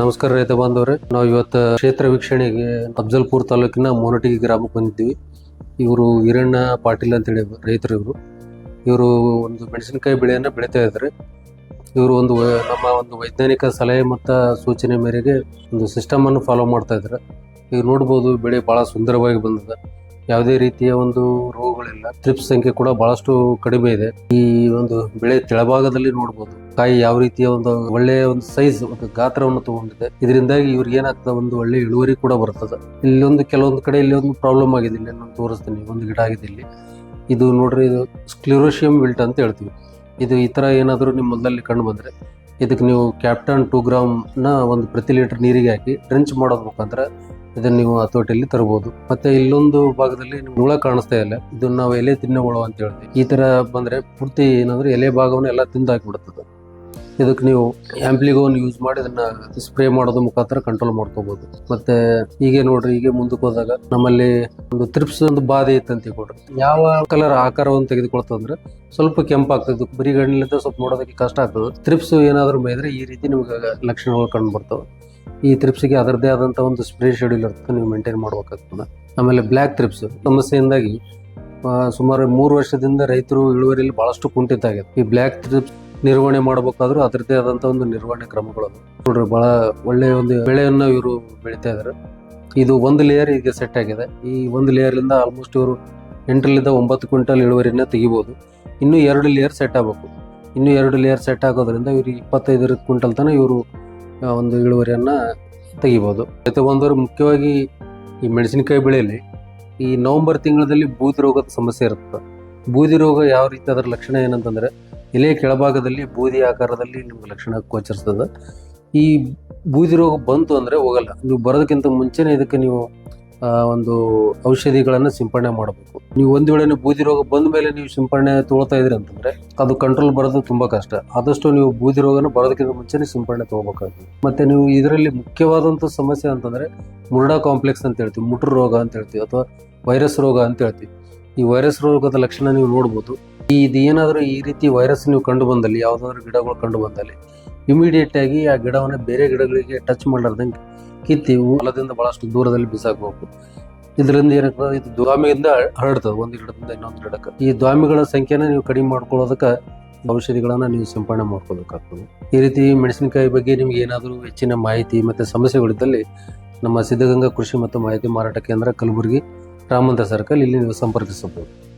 ನಮಸ್ಕಾರ ರೈತ ಬಾಂಧವ್ರೆ. ನಾವು ಇವತ್ತು ಕ್ಷೇತ್ರ ವೀಕ್ಷಣೆಗೆ ಅಫ್ಜಲ್ಪುರ್ ತಾಲೂಕಿನ ಮೋನಟಿಗೆ ಗ್ರಾಮಕ್ಕೆ ಬಂದಿದ್ದೀವಿ. ಇವರು ಈರಣ್ಣ ಪಾಟೀಲ್ ಅಂತೇಳಿ ರೈತರು ಇವರು. ಇವರು ಒಂದು ಮೆಣಸಿನಕಾಯಿ ಬೆಳೆಯನ್ನು ಬೆಳೀತಾ ಇದ್ದಾರೆ. ಇವರು ಒಂದು ನಮ್ಮ ಒಂದು ವೈಜ್ಞಾನಿಕ ಸಲಹೆ ಮತ್ತು ಸೂಚನೆ ಮೇರೆಗೆ ಒಂದು ಸಿಸ್ಟಮ್ ಅನ್ನು ಫಾಲೋ ಮಾಡ್ತಾ ಇದ್ದಾರೆ. ಈಗ ನೋಡ್ಬೋದು ಬೆಳೆ ಬಹಳ ಸುಂದರವಾಗಿ ಬಂದಿದೆ. ಯಾವುದೇ ರೀತಿಯ ಒಂದು ರೋಗಗಳಿಲ್ಲ. ಟ್ರಿಪ್ಸ್ ಸಂಖ್ಯೆ ಕೂಡ ಬಹಳಷ್ಟು ಕಡಿಮೆ ಇದೆ. ಈ ಒಂದು ಬೆಳೆ ತೆಳಭಾಗದಲ್ಲಿ ನೋಡ್ಬೋದು. ಕಾಯಿ ಯಾವ ರೀತಿಯ ಒಂದು ಒಳ್ಳೆಯ ಒಂದು ಸೈಜ್ ಒಂದು ಗಾತ್ರವನ್ನು ತಗೊಂಡಿದೆ. ಇದರಿಂದಾಗಿ ಇವ್ರಿಗೆ ಏನಾಗ್ತದೆ, ಒಂದು ಒಳ್ಳೆ ಇಳುವರಿ ಕೂಡ ಬರ್ತದೆ. ಇಲ್ಲೊಂದು ಕೆಲವೊಂದು ಕಡೆ ಇಲ್ಲಿ ಒಂದು ಪ್ರಾಬ್ಲಮ್ ಆಗಿದೆ. ಇಲ್ಲಿ ನಾನು ತೋರಿಸ್ತೀನಿ, ಒಂದು ಗಿಡ ಆಗಿದೆ ಇಲ್ಲಿ. ಇದು ನೋಡ್ರಿ, ಇದು ಸ್ಕ್ಲೂರೋಷಿಯಂ ವಿಲ್ಟ್ ಅಂತ ಹೇಳ್ತೀವಿ. ಇದು ಈ ಥರ ಏನಾದರೂ ನಿಮ್ಮ ಮೊದಲಲ್ಲಿ ಕಂಡು ಬಂದರೆ, ಇದಕ್ಕೆ ನೀವು ಕ್ಯಾಪ್ಟನ್ ಟೂ ಗ್ರಾಮ್ನ ಒಂದು ಪ್ರತಿ ಲೀಟರ್ ನೀರಿಗೆ ಹಾಕಿ ಡ್ರೆಂಚ್ ಮಾಡೋದು ಮುಖಾಂತರ ಇದನ್ನು ನೀವು ಹತೋಟಿಯಲ್ಲಿ ತರಬಹುದು ಮತ್ತೆ ಇಲ್ಲೊಂದು ಭಾಗದಲ್ಲಿ ಹುಳ ಕಾಣಿಸ್ತಾ ಇಲ್ಲ. ಇದನ್ನ ನಾವು ಎಲೆ ತಿನ್ನೋ ಅಂತ ಹೇಳ್ತೀವಿ. ಈ ತರ ಬಂದ್ರೆ ಪೂರ್ತಿ ಏನಂದ್ರೆ ಎಲೆ ಭಾಗವನ್ನು ಎಲ್ಲ ತಿಂದು ಇದಕ್ಕೆ ನೀವು ಆಂಪ್ಲಿಗೋನ್ ಯೂಸ್ ಮಾಡಿ ಅದನ್ನ ಸ್ಪ್ರೇ ಮಾಡೋದ್ರ ಮುಖಾಂತರ ಕಂಟ್ರೋಲ್ ಮಾಡ್ಕೋಬಹುದು ಮತ್ತೆ ಹೀಗೆ ನೋಡ್ರಿ, ಹೀಗೆ ಮುಂದಕ್ಕೆ ಹೋದಾಗ ನಮ್ಮಲ್ಲಿ ಒಂದು ತ್ರಿಪ್ಸ್ ಒಂದು ಬಾಧೆ ಇತ್ತು ಅಂತ ಕೊಡ್ರಿ ಯಾವ ಕಲರ್ ಆಕಾರವನ್ನು ತೆಗೆದುಕೊಳ್ತಂದ್ರೆ ಸ್ವಲ್ಪ ಕೆಂಪಾಗ್ತದೆ. ಬರೀ ಗಣ್ಣಿಲಿಂದ ಸ್ವಲ್ಪ ನೋಡೋದಕ್ಕೆ ಕಷ್ಟ ಆಗ್ತದೆ. ತ್ರಿಪ್ಸ್ ಏನಾದರೂ ಮೇದ್ರೆ ಈ ರೀತಿ ನಿಮ್ಗೆ ಲಕ್ಷಣಗಳು ಕಂಡು ಬರ್ತವೆ ಈ ತ್ರಿಪ್ಸ್ಗೆ ಅದರದೇ ಆದಂಥ ಒಂದು ಸ್ಪ್ರೇ ಶೆಡ್ಯೂಲ್ ಇರ್ತದೆ, ನೀವು ಮೇಂಟೈನ್ ಮಾಡ್ಬೇಕಾಗ್ತದೆ. ಆಮೇಲೆ ಬ್ಲ್ಯಾಕ್ ತ್ರಿಪ್ಸ್ ಸಮಸ್ಯೆಯಿಂದಾಗಿ ಸುಮಾರು ಮೂರು ವರ್ಷದಿಂದ ರೈತರು ಇಳುವರಿಯಲ್ಲಿ ಬಹಳಷ್ಟು ಕುಂಠಿತ ಆಗಿದೆ. ಈ ಬ್ಲ್ಯಾಕ್ ತ್ರಿಪ್ಸ್ ನಿರ್ವಹಣೆ ಮಾಡಬೇಕಾದ್ರೂ ಅದರದೇ ಆದಂಥ ಒಂದು ನಿರ್ವಹಣೆ ಕ್ರಮಗಳು. ನೋಡ್ರಿ, ಬಹಳ ಒಳ್ಳೆಯ ಒಂದು ಬೆಳೆಯನ್ನು ಇವರು ಬೆಳೀತಾ ಇದ್ದಾರೆ ಇದು ಒಂದು ಲೇಯರ್ ಈಗ ಸೆಟ್ ಆಗಿದೆ. ಈ ಒಂದು ಲೇಯರ್ಲಿಂದ ಆಲ್ಮೋಸ್ಟ್ ಇವರು ಎಂಟರಿಂದ ಒಂಬತ್ತು ಕ್ವಿಂಟಲ್ ಇಳುವರಿನ ತೆಗಿಬೋದು. ಇನ್ನೂ ಎರಡು ಲೇಯರ್ ಸೆಟ್ ಆಗಬೇಕು. ಇನ್ನೂ ಎರಡು ಲೇಯರ್ ಸೆಟ್ ಆಗೋದ್ರಿಂದ ಇವರು ಇಪ್ಪತ್ತೈದರ ಕ್ವಿಂಟಲ್ ತನಕ ಇವರು ಒಂದು ಇಳುವರಿಯನ್ನ ತೆಗಿಬೋದು. ರೈತ ಬಂದವರು ಮುಖ್ಯವಾಗಿ ಈ ಮೆಣಸಿನಕಾಯಿ ಬೆಳೆಯಲ್ಲಿ ಈ ನವೆಂಬರ್ ತಿಂಗಳಲ್ಲಿ ಬೂದಿ ರೋಗದ ಸಮಸ್ಯೆ ಇರುತ್ತೆ. ಬೂದಿ ರೋಗ ಯಾವ ರೀತಿ ಅದರ ಲಕ್ಷಣ ಏನಂತಂದ್ರೆ ಎಲೆ ಕೆಳಭಾಗದಲ್ಲಿ, ಬೂದಿ ಆಕಾರದಲ್ಲಿ ನಿಮ್ಗೆ ಲಕ್ಷಣ ಗೋಚರಿಸ್ತದೆ. ಈ ಬೂದಿ ರೋಗ ಬಂತು ಅಂದ್ರೆ ಹೋಗಲ್ಲ. ನೀವು ಬರೋದಕ್ಕಿಂತ ಮುಂಚೆನೇ ಇದಕ್ಕೆ ನೀವು ಒಂದು ಔಷಧಿಗಳನ್ನು ಸಿಂಪಡಣೆ ಮಾಡಬೇಕು. ನೀವು ಒಂದು ವೇಳೆ ನೀವು ಬೂದಿ ರೋಗ ಬಂದ ಮೇಲೆ ನೀವು ಸಿಂಪಡಣೆ ತೊಗೊಳ್ತಾ ಇದ್ರಿ ಅಂತಂದ್ರೆ, ಅದು ಕಂಟ್ರೋಲ್ ಬರೋದು ತುಂಬಾ ಕಷ್ಟ. ಆದಷ್ಟು ನೀವು ಬೂದಿ ರೋಗನ ಬರೋದಕ್ಕಿಂತ ಮುಂಚೆನೇ ಸಿಂಪಡಣೆ ತಗೋಬೇಕಾಗ್ತದೆ ಮತ್ತೆ ನೀವು ಇದರಲ್ಲಿ ಮುಖ್ಯವಾದಂಥ ಸಮಸ್ಯೆ ಅಂತಂದ್ರೆ, ಮುರ್ಡಾ ಕಾಂಪ್ಲೆಕ್ಸ್ ಅಂತ ಹೇಳ್ತೀವಿ, ಮುಟ್ರ ರೋಗ ಅಂತ ಹೇಳ್ತೀವಿ, ಅಥವಾ ವೈರಸ್ ರೋಗ ಅಂತ ಹೇಳ್ತೀವಿ. ಈ ವೈರಸ್ ರೋಗದ ಲಕ್ಷಣ ನೀವು ನೋಡ್ಬೋದು. ಈ ಇದು ಏನಾದರೂ ಈ ರೀತಿ ವೈರಸ್ ನೀವು ಕಂಡು ಬಂದಲ್ಲಿ, ಯಾವುದಾದ್ರೂ ಗಿಡಗಳು ಕಂಡು ಬಂದಲ್ಲಿ ಇಮಿಡಿಯೇಟ್ ಆಗಿ ಆ ಗಿಡವನ್ನು ಬೇರೆ ಗಿಡಗಳಿಗೆ ಟಚ್ ಮಾಡಲಾರ್ದಂಗೆ ಕಿತ್ತಿ ಹೊಲದಿಂದ ಬಹಳಷ್ಟು ದೂರದಲ್ಲಿ ಬಿಸಾಕಬೇಕು. ಇದರಿಂದ ಏನಾಗ್ತದೆ ಇದು ದ್ವಾಮಿಯಿಂದ ಹರಡ್ತದೆ ಒಂದು ಗಿಡದಿಂದ ಇನ್ನೊಂದು ಗಿಡಕ್ಕೆ. ಈ ದ್ವಾಮಿಗಳ ಸಂಖ್ಯೆನ ನೀವು ಕಡಿಮೆ ಮಾಡ್ಕೊಳ್ಳೋದಕ್ಕೆ ಔಷಧಿಗಳನ್ನ ನೀವು ಸಿಂಪಡಣೆ ಮಾಡ್ಕೋಬೇಕಾಗ್ತದೆ ಈ ರೀತಿ ಮೆಣಸಿನಕಾಯಿ ಬಗ್ಗೆ ನಿಮ್ಗೆ ಏನಾದರೂ ಹೆಚ್ಚಿನ ಮಾಹಿತಿ ಮತ್ತು ಸಮಸ್ಯೆಗಳಿದ್ದಲ್ಲಿ ನಮ್ಮ ಸಿದ್ಧಗಂಗಾ ಕೃಷಿ ಮತ್ತು ಮಾಹಿತಿ ಮಾರಾಟ ಕೇಂದ್ರ ಕಲಬುರಗಿ ರಾಮಂದ್ರ ಸರ್ಕಲ್ ಇಲ್ಲಿ ನೀವು ಸಂಪರ್ಕಿಸಬಹುದು.